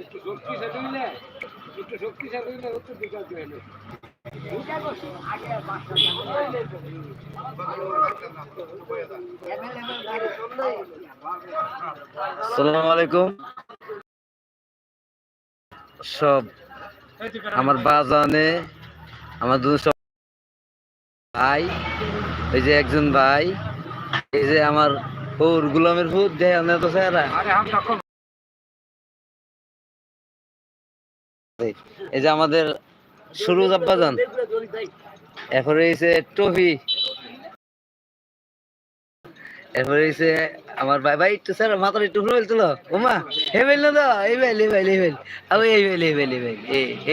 একটু শক্তিশালী হইলে একটু শক্তিশালী হইলে সালাম আলাইকুম। সব আমার বাজানে আমার দু সব ভাই এই যে একজন ভাই এই যে আমার ওর গুলামের ফুট দেহ তো স্যারা এই যে আমাদের আব্বাজান। এরপরে টফি। এরপরে আমার ভাই। ভাই, একটু স্যার মাথার একটু হে বেল না তো? এই বেল এই বেল এই বেল। আবে এই বেল এই বেল এই বেল।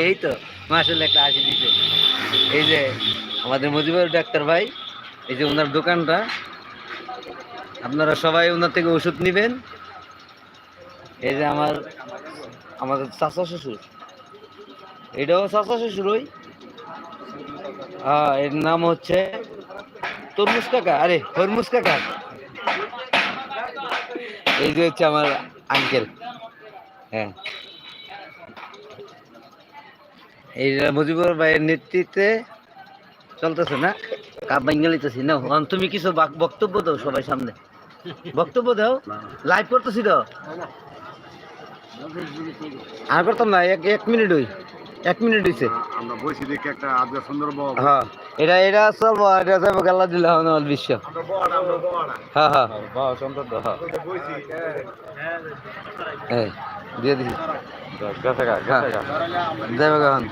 এই তো মাসাল একটা দিছে। এই যে আমাদের মজিবুর ডাক্তার ভাই, এই যে ওনার দোকানটা। আপনারা সবাই ওনার থেকে ওষুধ নেবেন। এই যে আমার, আমাদের চাচা শ্বশুর। এটাও চাচা শ্বশুর ওই হ্যাঁ এর নাম হচ্ছে তরমুজ কাকা। আরে হরমুজ কাকা। এই যে হচ্ছে আমার আঙ্কেল হ্যাঁ। এই মুজিবুর ভাইয়ের নেতৃত্বে চলতেছে না? কাপ বাঙ্গালিতেছি না তুমি কিছু বাক- বক্তব্য দাও সবাই সামনে। বক্তব্য দাও। লাইভ করতেছি তো? আর করতাম না, এক এক মিনিট ওই এক মিনিট হইছে। আমরা বসে দেখে একটা আজকে সুন্দর বড় হ্যাঁ এটা এটা চলবো এটা যাব গাল্লা দিলে হন অল বিশ্ব। হ্যাঁ হ্যাঁ। সুন্দর দহ হ্যাঁ দিয়ে দিছি। হ্যাঁ। দেবে কখন?